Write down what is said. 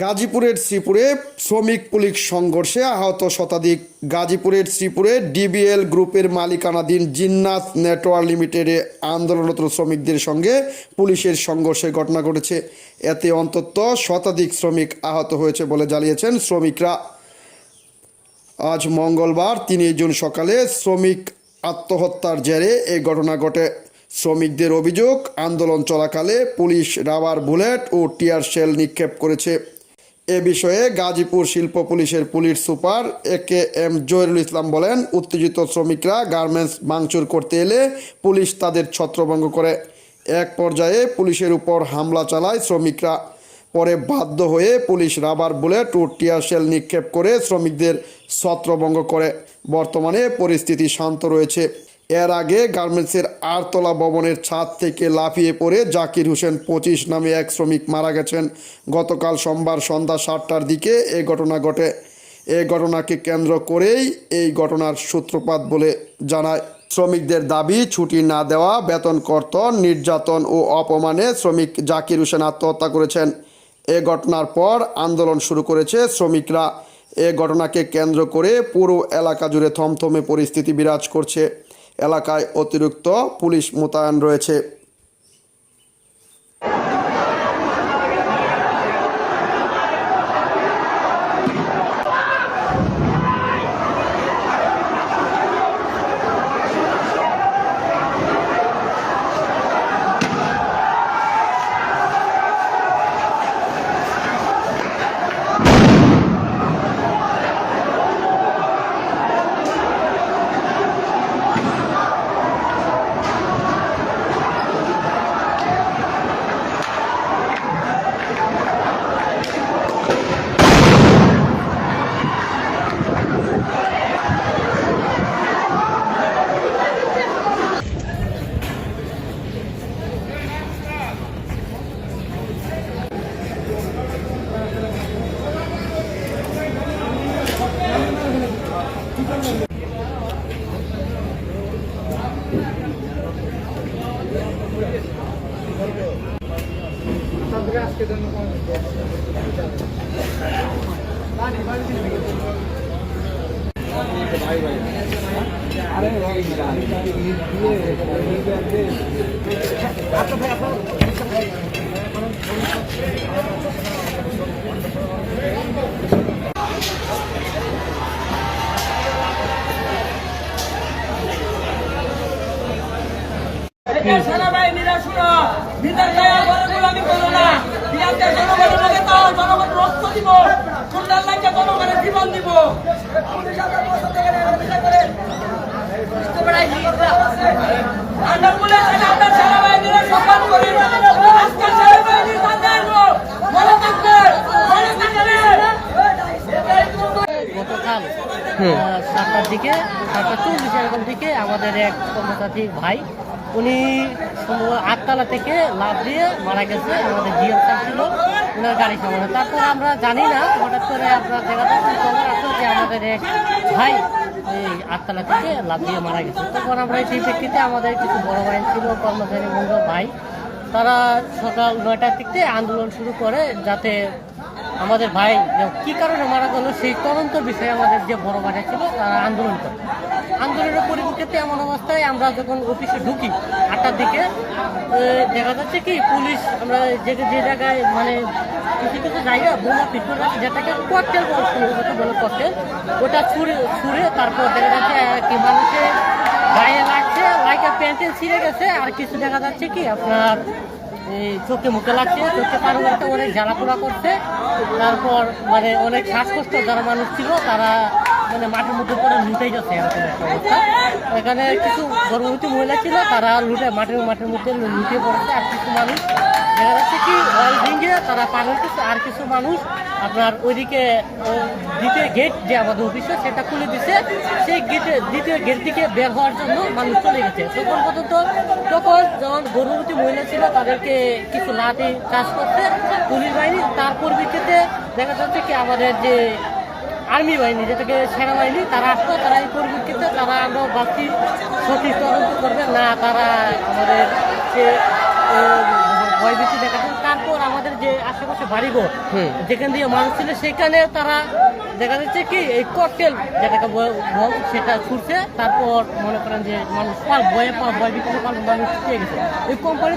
গাজীপুরের শ্রীপুরে শ্রমিক পুলিশ সংঘর্ষে আহত শতাধিক গাজীপুরের শ্রীপুরে ডিবিএল গ্রুপের মালিকানাধীন জিন্নাত নেটওয়ার্ক লিমিটেডে আন্দোলনরত শ্রমিকদের সঙ্গে পুলিশের সংঘর্ষের ঘটনা ঘটেছে। এতে অন্তত শতাধিক শ্রমিক আহত হয়েছে বলে জানিয়েছেন শ্রমিকরা। আজ মঙ্গলবার তিন জুন সকালে শ্রমিক আত্মহত্যার জেরে এই ঘটনা ঘটে। শ্রমিকদের অভিযোগ, আন্দোলন চলাকালে পুলিশ রাবার বুলেট ও টিয়ার শেল নিক্ষেপ করেছে। এ বিষয়ে গাজীপুর শিল্প পুলিশের police super A K M Zahirul Islam বলেন, উত্তেজিত শ্রমিকরা গার্মেন্টস ভাঙচুর করতে এলে পুলিশ তাদের ছত্রভঙ্গ করে। এক পর্যায়ে পুলিশের উপর হামলা চালায় শ্রমিকরা। পরে বাধ্য হয়ে পুলিশ রাবার বুলেট ও টিয়ার শেল নিক্ষেপ করে শ্রমিকদের ছত্রভঙ্গ করে। বর্তমানে পরিস্থিতি শান্ত রয়েছে। এর আগে গার্মেন্টসের আরতলা ভবনের ছাদ থেকে লাফিয়ে পড়ে জাকির হোসেন পঁচিশ নামে এক শ্রমিক মারা গেছেন। গতকাল সোমবার সন্ধ্যা সাতটার দিকে এ ঘটনা ঘটে। এ ঘটনাকে কেন্দ্র করেই এই ঘটনার সূত্রপাত বলে জানায়। শ্রমিকদের দাবি, ছুটি না দেওয়া বেতন কর্তন নির্যাতন ও অপমানে শ্রমিক জাকির হোসেন আত্মহত্যা করেছেন। এ ঘটনার পর আন্দোলন শুরু করেছে শ্রমিকরা। এ ঘটনাকে কেন্দ্র করে পুরো এলাকা জুড়ে থমথমে পরিস্থিতি বিরাজ করছে। এলাকায় অতিরিক্ত পুলিশ মোতায়েন রয়েছে। সেনাবাহিনীরা শুনো ভিতর গায়ে ঘরে গোলামি করো বিরাটকে জনগণের লগে তাও জনগণ রক্ত দিব সুন্দর লাগে জনগণের জীবন দিব। আন্ডার পুলিশ আন্ডার সেনাবাহিনীরা সম্মান করি আজকে সেনাবাহিনীর সাথে আসব মনে থাকবে মনে থাকবে গতকাল আহ, সাতটার দিকে সাতটা চল্লিশ এরকম দিকে আমাদের এক কর্মচারী ভাই, উনি আটতলা থেকে লাভ দিয়ে মারা গেছে, আমাদের স্যার ছিল ওনার গাড়ি সামনে তারপর আমরা জানি না, হঠাৎ করে আপনার দেখা যাচ্ছে যে আমাদের এক ভাই এই আটতলা থেকে লাভ দিয়ে মারা গেছে। তখন আমরা এই প্রেক্ষিতে আমাদের কিছু বড় ভাই ছিল, কর্মচারী বন্ধু ভাই, তারা সকাল নয়টার থেকে আন্দোলন শুরু করে যাতে আমাদের ভাই কি কারণে মারা গেল, সেই তদন্ত বিষয়ে আমাদের যে বড় ভাইরা ছিল, তারা আন্দোলন করে। আন্দোলনের পরিপ্রেক্ষিতে এমন অবস্থায় আমরা যখন অফিসে ঢুকি, আটটার দিকে দেখা যাচ্ছে কি, পুলিশ আমরা যে যে জায়গায় মানে কিছু কিছু জায়গা, বোমা পিটুর আছে যেটাকে ককটেল বল ককটেল ওটা ছুঁড়ে ছুঁড়ে তারপর দেখা যাচ্ছে কি মানুষের গায়ে লাগছে লাইকে প্যান্টেল ছিঁড়ে গেছে, আর কিছু দেখা যাচ্ছে কি, আপনার এই চোখে মুখে লাগছে, চোখে পার হতে অনেক জ্বালাপোড়া করছে। তারপর মানে অনেক শ্বাসকষ্ট যারা মানুষ ছিল, তারা মানে মাঠের মধ্যে পরে লুটে যাচ্ছে এরকম একটা অবস্থা। এখানে কিছু গর্ভবতী মহিলা ছিল, তারা লুটে মাঠের মাঠের মধ্যে লুটে পড়েছে আর কিছু মানুষ। দেখা যাচ্ছে কি অয়েল ভেঙে তারা পার হয়েছে আর কিছু মানুষ আপনার ওইদিকে দ্বিতীয় গেট যে আমাদের অফিসে সেটা খুলে দিছে। সেই গেটে দ্বিতীয় গেট থেকে বের হওয়ার জন্য মানুষ চলে গেছে। তখন পর্যন্ত, তখন যখন গর্ভবতী মহিলা ছিল, তাদেরকে কিছু লাঠি, চাষ করতে পুলিশ বাহিনী। তার পরিপ্রেক্ষিতে দেখা যাচ্ছে কি আমাদের যে আর্মি বাহিনী, যেটাকে সেনাবাহিনী, তারা আসতো, তারা এই পরিপ্রেক্ষিতে তারা আমরা ভাবছি সঠিক তদন্ত করবে। না, তারা আমাদের যে ভয়ভীতি দেখাচ্ছেন তারপর আমাদের যে আশেপাশে বাড়িঘর। যেখান দিয়ে মানুষ ছিল সেখানে তারা দেখা যাচ্ছে কি এই ককটেল যেটাকে সেটা ছুটছে তারপর মনে করেন যে মানুষ পাল বয়ে পাল বয় বিভিন্ন পাল মানুষ পেয়ে গেছে এই কোম্পানি